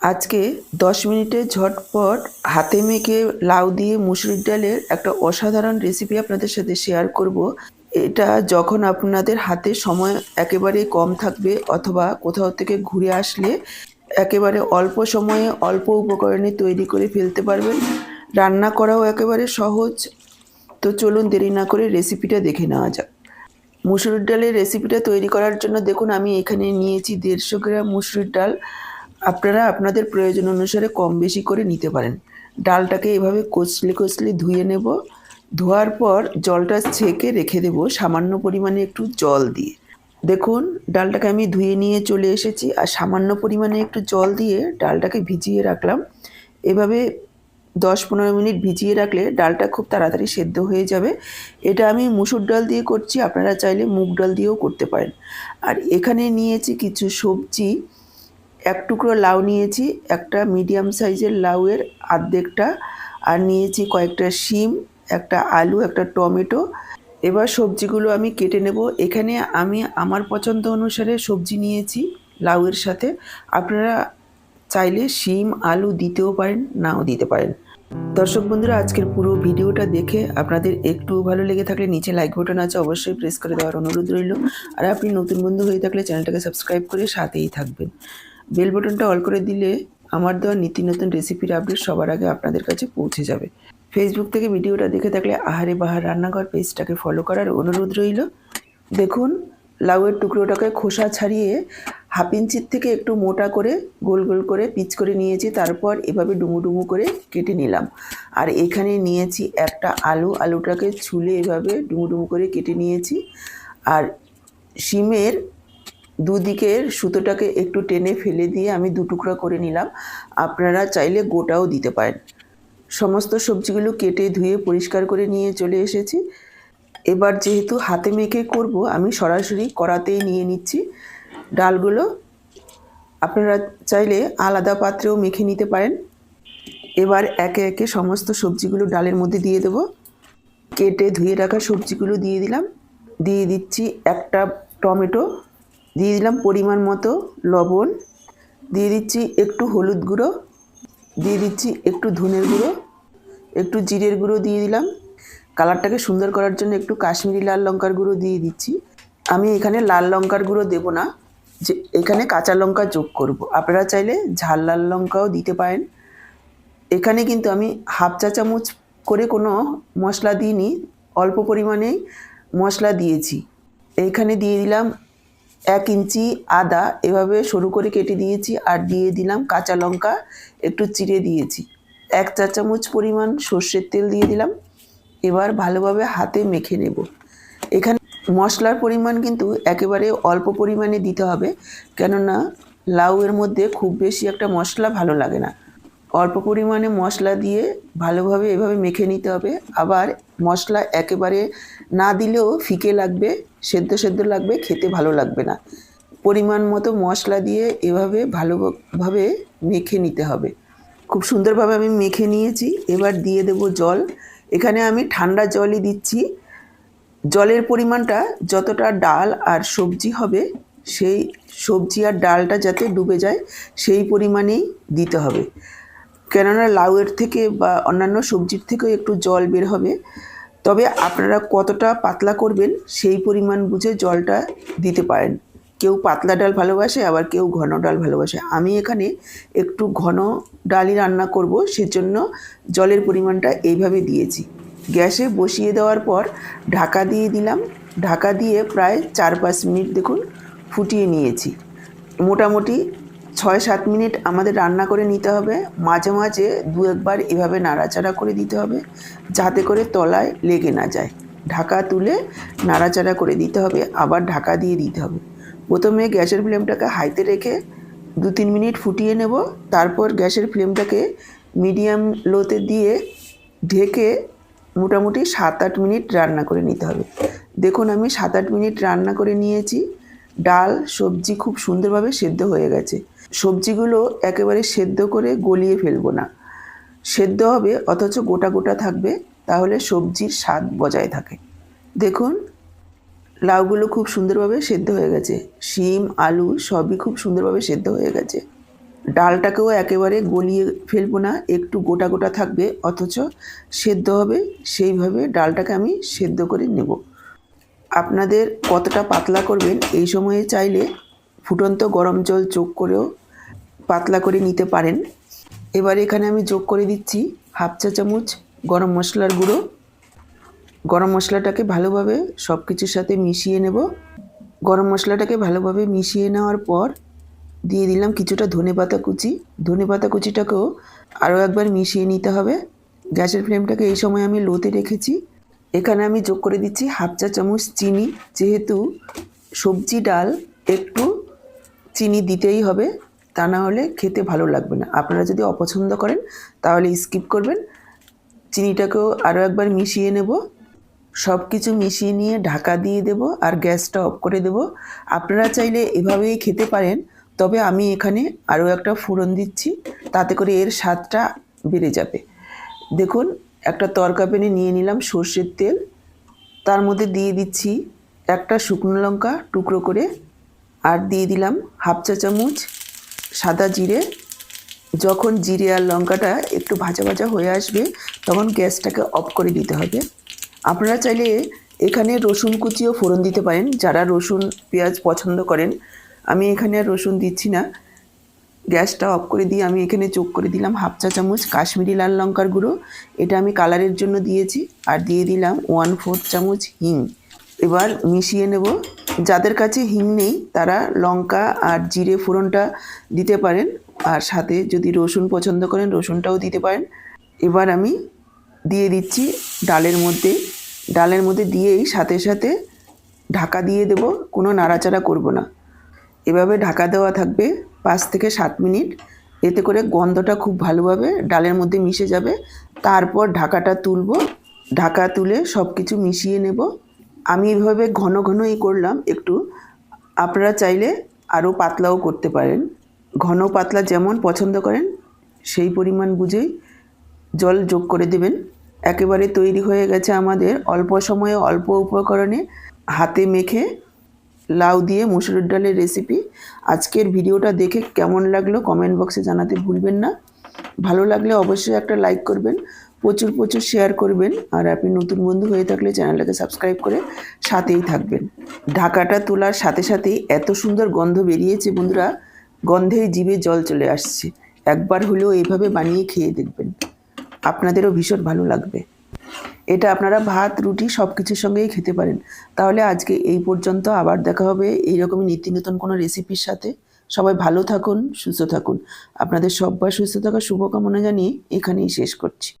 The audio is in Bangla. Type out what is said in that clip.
আজকে দশ মিনিটে ঝটপট হাতে মেখে লাউ দিয়ে মুসুরির ডালের একটা অসাধারণ রেসিপি আপনাদের সাথে শেয়ার করব। এটা যখন আপনাদের হাতে সময় একেবারে কম থাকবে অথবা কোথাও থেকে ঘুরে আসলে একেবারে অল্প সময়ে অল্প উপকরণে তৈরি করে ফেলতে পারবেন। রান্না করাও একেবারে সহজ। তো চলুন দেরি না করে রেসিপিটা দেখে নেওয়া যাক। মুসুরির ডালের রেসিপিটা তৈরি করার জন্য দেখুন আমি এখানে নিয়েছি দেড়শো গ্রাম মুসুরির ডাল। আপনারা আপনাদের প্রয়োজন অনুসারে কম বেশি করে নিতে পারেন। ডালটাকে এভাবে কচলে কচলে ধুয়ে নেব। ধোয়ার পর জলটা ছেঁকে রেখে দেব সামান্য পরিমাণে একটু জল দিয়ে। দেখুন, ডালটাকে আমি ধুয়ে নিয়ে চলে এসেছি আর সামান্য পরিমাণে একটু জল দিয়ে ডালটাকে ভিজিয়ে রাখলাম। এভাবে দশ পনেরো মিনিট ভিজিয়ে রাখলে ডালটা খুব তাড়াতাড়ি সেদ্ধ হয়ে যাবে। এটা আমি মুসুর ডাল দিয়ে করছি, আপনারা চাইলে মুগ ডাল দিয়েও করতে পারেন। আর এখানে নিয়েছি কিছু সবজি। এক টুকরো লাউ নিয়েছি, একটা মিডিয়াম সাইজের লাউয়ের আর্ধেকটা, আর নিয়েছি কয়েকটা শিম, একটা আলু, একটা টমেটো। এবার সবজিগুলো আমি কেটে নেব। এখানে আমি আমার পছন্দ অনুসারে সবজি নিয়েছি লাউয়ের সাথে। আপনারা চাইলে শিম, আলু দিতেও পারেন, নাও দিতে পারেন। দর্শক বন্ধুরা, আজকের পুরো ভিডিওটা দেখে আপনাদের একটু ভালো লেগে থাকলে নিচে লাইক বাটন আছে, অবশ্যই প্রেস করে দেওয়ার অনুরোধ রইল। আর আপনি নতুন বন্ধু হয়ে থাকলে চ্যানেলটাকে সাবস্ক্রাইব করে সাথেই থাকবেন। বেল বাটনটা অল করে দিলে আমার দেওয়া নীতি নতুন রেসিপির আপডেট সবার আগে আপনাদের কাছে পৌঁছে যাবে। ফেসবুক থেকে ভিডিওটা দেখে থাকলে আহারে বাহার রান্নাঘর পেজটাকে ফলো করার অনুরোধ রইল। দেখুন, লাউয়ের টুকরোটাকে খোসা ছাড়িয়ে হাফ ইঞ্চির থেকে একটু মোটা করে গোল গোল করে পিচ করে নিয়েছি, তারপর এভাবে ডুমু ডুমু করে কেটে নিলাম। আর এখানে নিয়েছি একটা আলু, আলুটাকে ছুলে এভাবে ডুমু ডুমু করে কেটে নিয়েছি। আর শিমের দুদিকের সুতোটাকে একটু টেনে ফেলে দিয়ে আমি দু টুকরা করে নিলাম। আপনারা চাইলে গোটাও দিতে পারেন। সমস্ত সবজিগুলো কেটে ধুয়ে পরিষ্কার করে নিয়ে চলে এসেছি। এবার যেহেতু হাতে মেখে করব, আমি সরাসরি কড়াতেই নিয়ে নিচ্ছি ডালগুলো। আপনারা চাইলে আলাদা পাত্রেও মেখে নিতে পারেন। এবার একে একে সমস্ত সবজিগুলো ডালের মধ্যে দিয়ে দেব। কেটে ধুয়ে রাখা সবজিগুলো দিয়ে দিলাম। দিয়ে দিচ্ছি একটা টমেটো। দিয়ে দিলাম পরিমাণ মতো লবণ। দিয়ে দিচ্ছি একটু হলুদ গুঁড়ো। দিয়ে দিচ্ছি একটু ধনের গুঁড়ো, একটু জিরের গুঁড়ো দিয়ে দিলাম। কালারটাকে সুন্দর করার জন্য একটু কাশ্মীরি লাল লঙ্কার গুঁড়ো দিয়ে দিচ্ছি। আমি এখানে লাল লঙ্কার গুঁড়ো দেবো না, যে এখানে কাঁচা লঙ্কা যোগ করব। আপনারা চাইলে ঝাল লাল লঙ্কাও দিতে পারেন। এখানে কিন্তু আমি হাফ চা চামচ করে কোনো মশলা দিইনি, অল্প পরিমাণেই মশলা দিয়েছি। এইখানে দিয়ে দিলাম এক ইঞ্চি আদা এভাবে সরু করে কেটে দিয়েছি আর দিয়ে দিলাম কাঁচা লঙ্কা, একটু চিড়ে দিয়েছি। এক চা চামচ পরিমাণ সর্ষের তেল দিয়ে দিলাম। এবার ভালোভাবে হাতে মেখে নেব। এখানে মশলার পরিমাণ কিন্তু একেবারে অল্প পরিমাণে দিতে হবে। কেননা লাউয়ের মধ্যে খুব বেশি একটা মশলা ভালো লাগে না। অল্প পরিমাণে মশলা দিয়ে ভালোভাবে এভাবে মেখে নিতে হবে। আবার মশলা একেবারে না দিলেও ফিকে লাগবে, সেদ্ধ সেদ্ধ লাগবে, খেতে ভালো লাগবে না। পরিমাণ মতো মশলা দিয়ে এভাবে ভালোভাবে মেখে নিতে হবে। খুব সুন্দরভাবে আমি মেখে নিয়েছি। এবার দিয়ে দেব জল। এখানে আমি ঠান্ডা জলই দিচ্ছি। জলের পরিমাণটা যতটা ডাল আর সবজি হবে, সেই সবজি আর ডালটা যাতে ডুবে যায়, সেই পরিমাণেই দিতে হবে। কেননা লাউয়ের থেকে বা অন্যান্য সবজির থেকেও একটু জল বের হবে। তবে আপনারা কতটা পাতলা করবেন সেই পরিমাণ বুঝে জলটা দিতে পারেন। কেউ পাতলা ডাল ভালোবাসে, আবার কেউ ঘন ডাল ভালোবাসে। আমি এখানে একটু ঘন ডালই রান্না করব, সেজন্য জলের পরিমাণটা এইভাবে দিয়েছি। গ্যাসে বসিয়ে দেওয়ার পর ঢাকা দিয়ে দিলাম। ঢাকা দিয়ে প্রায় চার পাঁচ মিনিট দেখুন ফুটিয়ে নিয়েছি। মোটামুটি ছয় সাত মিনিট আমাদের রান্না করে নিতে হবে। মাঝে মাঝে দু একবার এভাবে নাড়াচাড়া করে দিতে হবে যাতে করে তলায় লেগে না যায়। ঢাকা তুলে নাড়াচাড়া করে দিতে হবে, আবার ঢাকা দিয়ে দিতে হবে। প্রথমে গ্যাসের ফ্লেমটাকে হাইতে রেখে দু তিন মিনিট ফুটিয়ে নেব। তারপর গ্যাসের ফ্লেমটাকে মিডিয়াম লোতে দিয়ে ঢেকে মোটামুটি সাত আট মিনিট রান্না করে নিতে হবে। দেখুন, আমি সাত আট মিনিট রান্না করে নিয়েছি। ডাল, সবজি খুব সুন্দরভাবে সেদ্ধ হয়ে গেছে। সবজিগুলো একেবারে সেদ্ধ করে গলিয়ে ফেলব না। সেদ্ধ হবে, অথচ গোটা গোটা থাকবে, তাহলে সবজির স্বাদ বজায় থাকে। দেখুন, লাউগুলো খুব সুন্দরভাবে সেদ্ধ হয়ে গেছে। শিম, আলু সবই খুব সুন্দরভাবে সেদ্ধ হয়ে গেছে। ডালটাকেও একেবারে গলিয়ে ফেলব না, একটু গোটা গোটা থাকবে, অথচ সেদ্ধ হবে, সেইভাবে ডালটাকে আমি সেদ্ধ করে নেব। আপনাদের কতটা পাতলা করবেন, এই সময়ে চাইলে ফুটন্ত গরম জল যোগ করেও পাতলা করে নিতে পারেন। এবার এখানে আমি যোগ করে দিচ্ছি হাফ চা চামচ গরম মশলার গুঁড়ো। গরম মশলাটাকে ভালোভাবে সব কিছুর সাথে মিশিয়ে নেব। গরম মশলাটাকে ভালোভাবে মিশিয়ে নেওয়ার পর দিয়ে দিলাম কিছুটা ধনেপাতা কুচি। ধনেপাতা কুচিটাকেও আরও একবার মিশিয়ে নিতে হবে। গ্যাসের ফ্লেমটাকে এই সময় আমি লোতে রেখেছি। এখানে আমি যোগ করে দিচ্ছি হাফ চা চামচ চিনি। যেহেতু সবজি ডাল একটু চিনি দিতেই হবে, তা না হলে খেতে ভালো লাগবে না। আপনারা যদি অপছন্দ করেন, তাহলে স্কিপ করবেন। চিনিটাকেও আরও একবার মিশিয়ে নেব। সব কিছু মিশিয়ে নিয়ে ঢাকা দিয়ে দেব আর গ্যাসটা অফ করে দেব। আপনারা চাইলে এভাবেই খেতে পারেন, তবে আমি এখানে আরও একটা ফোড়ন দিচ্ছি, তাতে করে এর স্বাদটা বেড়ে যাবে। দেখুন, একটা তরকা প্যানে নিয়ে নিলাম সর্ষের তেল। তার মধ্যে দিয়ে দিচ্ছি একটা শুকনো লঙ্কা টুকরো করে। আর দিয়ে দিলাম হাফ চা চামচ সাদা জিরে। যখন জিরে আর লঙ্কাটা একটু ভাজা ভাজা হয়ে আসবে, তখন গ্যাসটাকে অফ করে দিতে হবে। আপনারা চাইলে এখানে রসুন কুচিও ফোড়ন দিতে পারেন, যারা রসুন, পেঁয়াজ পছন্দ করেন। আমি এখানে আর রসুন দিচ্ছি না। গ্যাসটা অফ করে দিয়ে আমি এখানে যোগ করে দিলাম হাফ চা চামচ কাশ্মীরি লাল লঙ্কার গুঁড়ো। এটা আমি কালারের জন্য দিয়েছি। আর দিয়ে দিলাম ওয়ান ফোর্থ চামচ হিং। এবার মিশিয়ে নেব। যাদের কাছে হিং নেই, তারা লঙ্কা আর জিরে ফোড়নটা দিতে পারেন। আর সাথে যদি রসুন পছন্দ করেন, রসুনটাও দিতে পারেন। এবার আমি দিয়ে দিচ্ছি ডালের মধ্যে। ডালের মধ্যে দিয়েই সাথে সাথে ঢাকা দিয়ে দেব, কোনো নাড়াচাড়া করব না। এভাবে ঢাকা দেওয়া থাকবে পাঁচ থেকে সাত মিনিট। এতে করে গন্ধটা খুব ভালোভাবে ডালের মধ্যে মিশে যাবে। তারপর ঢাকাটা তুলব। ঢাকা তুলে সব কিছু মিশিয়ে নেব। আমি এভাবে ঘন ঘনই করলাম, একটু। আপনারা চাইলে আরও পাতলাও করতে পারেন। ঘন পাতলা যেমন পছন্দ করেন, সেই পরিমাণ বুঝেই জল যোগ করে দেবেন। একেবারে তৈরি হয়ে গেছে আমাদের অল্প সময়ে অল্প উপকরণে হাতে মেখে লাউ দিয়ে মুসুরির ডালের রেসিপি। আজকের ভিডিওটা দেখে কেমন লাগল কমেন্ট বক্সে জানাতে ভুলবেন না। ভালো লাগলে অবশ্যই একটা লাইক করবেন। প্রচুর প্রচুর শেয়ার করবেন আর আপনি নতুন বন্ধু হয়ে থাকলে চ্যানেলটাকে সাবস্ক্রাইব করে সাথেই থাকবেন। ঢাকাটা তোলার সাথে সাথেই এত সুন্দর গন্ধ বেরিয়েছে বন্ধুরা, গন্ধেই জিভে জল চলে আসছে। একবার হলেও এইভাবে বানিয়ে খেয়ে দেখবেন। আপনাদেরও ভীষণ ভালো লাগবে। এটা আপনারা ভাত, রুটি সব কিছুর সঙ্গেই খেতে পারেন। তাহলে আজকে এই পর্যন্ত আবার দেখা হবে এইরকমই নিত্য নতুন কোনো রেসিপির সাথে। সবাই ভালো থাকুন, সুস্থ থাকুন। আপনাদের সব্বার সুস্থ থাকার শুভকামনা জানিয়ে এখানেই শেষ করছি।